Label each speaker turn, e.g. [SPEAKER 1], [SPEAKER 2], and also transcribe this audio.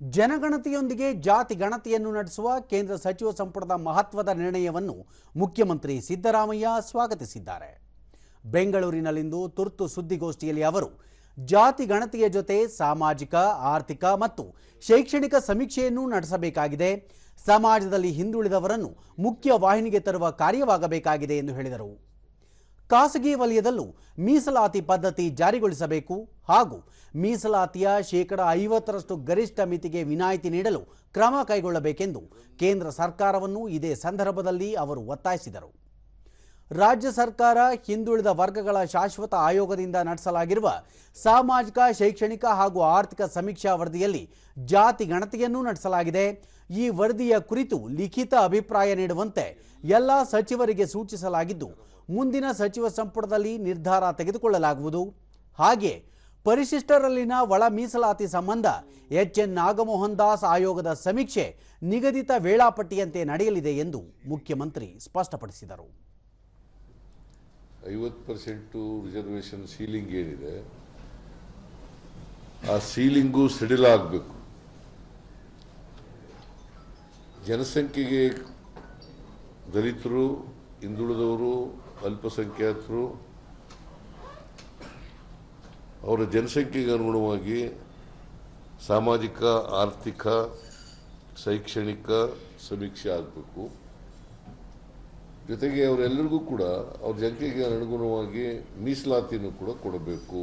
[SPEAKER 1] ಜನಗಣತಿಯೊಂದಿಗೆ ಜಾತಿ ಗಣತಿಯನ್ನು ನಡೆಸುವ ಕೇಂದ್ರ ಸಚಿವ ಸಂಪುಟದ ಮಹತ್ವದ ನಿರ್ಣಯವನ್ನು ಮುಖ್ಯಮಂತ್ರಿ ಸಿದ್ದರಾಮಯ್ಯ ಸ್ವಾಗತಿಸಿದ್ದಾರೆ. ಬೆಂಗಳೂರಿನಲ್ಲಿಂದು ತುರ್ತು ಸುದ್ದಿಗೋಷ್ಠಿಯಲ್ಲಿ ಅವರು, ಜಾತಿ ಗಣತಿಯ ಜೊತೆ ಸಾಮಾಜಿಕ, ಆರ್ಥಿಕ ಮತ್ತು ಶೈಕ್ಷಣಿಕ ಸಮೀಕ್ಷೆಯನ್ನು ನಡೆಸಬೇಕಾಗಿದೆ. ಸಮಾಜದಲ್ಲಿ ಹಿಂದುಳಿದವರನ್ನು ಮುಖ್ಯ ವಾಹಿನಿಗೆ ತರುವ ಕಾರ್ಯವಾಗಬೇಕಾಗಿದೆ ಎಂದು ಹೇಳಿದರು. ಖಾಸಗಿ ವಲಯದಲ್ಲೂ ಮೀಸಲಾತಿ ಪದ್ಧತಿ ಜಾರಿಗೊಳಿಸಬೇಕು ಹಾಗೂ ಮೀಸಲಾತಿಯ ಶೇಕಡ ಐವತ್ತರಷ್ಟು ಗರಿಷ್ಠ ಮಿತಿಗೆ ವಿನಾಯಿತಿ ನೀಡಲು ಕ್ರಮ ಕೈಗೊಳ್ಳಬೇಕೆಂದು ಕೇಂದ್ರ ಸರ್ಕಾರವನ್ನು ಇದೇ ಸಂದರ್ಭದಲ್ಲಿ ಅವರು ಒತ್ತಾಯಿಸಿದರು. ರಾಜ್ಯ ಸರ್ಕಾರ ಹಿಂದುಳಿದ ವರ್ಗಗಳ ಶಾಶ್ವತ ಆಯೋಗದಿಂದ ನಡೆಸಲಾಗಿರುವ ಸಾಮಾಜಿಕ, ಶೈಕ್ಷಣಿಕ ಹಾಗೂ ಆರ್ಥಿಕ ಸಮೀಕ್ಷಾ ವರದಿಯಲ್ಲಿ ಜಾತಿ ಗಣತಿಯನ್ನೂ ನಡೆಸಲಾಗಿದೆ. ಈ ವರದಿಯ ಕುರಿತು ಲಿಖಿತ ಅಭಿಪ್ರಾಯ ನೀಡುವಂತೆ ಎಲ್ಲ ಸಚಿವರಿಗೆ ಸೂಚಿಸಲಾಗಿದ್ದು ಮುಂದಿನ ಸಚಿವ ಸಂಪುಟದಲ್ಲಿ ನಿರ್ಧಾರ ತೆಗೆದುಕೊಳ್ಳಲಾಗುವುದು. ಹಾಗೆ ಪರಿಶಿಷ್ಟರಲ್ಲಿನ ಒಳ ಮೀಸಲಾತಿ ಸಂಬಂಧ ಎಚ್ ಎನ್ ನಾಗಮೋಹನ್ ದಾಸ್ ಆಯೋಗದ ಸಮೀಕ್ಷೆ ನಿಗದಿತ ವೇಳಾಪಟ್ಟಿಯಂತೆ ನಡೆಯಲಿದೆ ಎಂದು ಮುಖ್ಯಮಂತ್ರಿ ಸ್ಪಷ್ಟಪಡಿಸಿದರು.
[SPEAKER 2] ಐವತ್ತು ಪರ್ಸೆಂಟು ರಿಸರ್ವೇಷನ್ ಸೀಲಿಂಗ್ ಏನಿದೆ, ಆ ಸೀಲಿಂಗು ಸಡಿಲ ಆಗಬೇಕು. ಜನಸಂಖ್ಯೆಗೆ ದಲಿತರು, ಹಿಂದುಳಿದವರು ಅಲ್ಪಸಂಖ್ಯಾತರು ಅವರ ಜನಸಂಖ್ಯೆಗೆ ಅನುಗುಣವಾಗಿ ಸಾಮಾಜಿಕ, ಆರ್ಥಿಕ, ಶೈಕ್ಷಣಿಕ ಸಮೀಕ್ಷೆ ಆಗಬೇಕು. ಜೊತೆಗೆ ಅವರೆಲ್ಲರಿಗೂ ಕೂಡ ಅವ್ರ ಜನತೆಗೆ ಅನುಗುಣವಾಗಿ ಮೀಸಲಾತಿಯನ್ನು ಕೂಡ ಕೊಡಬೇಕು.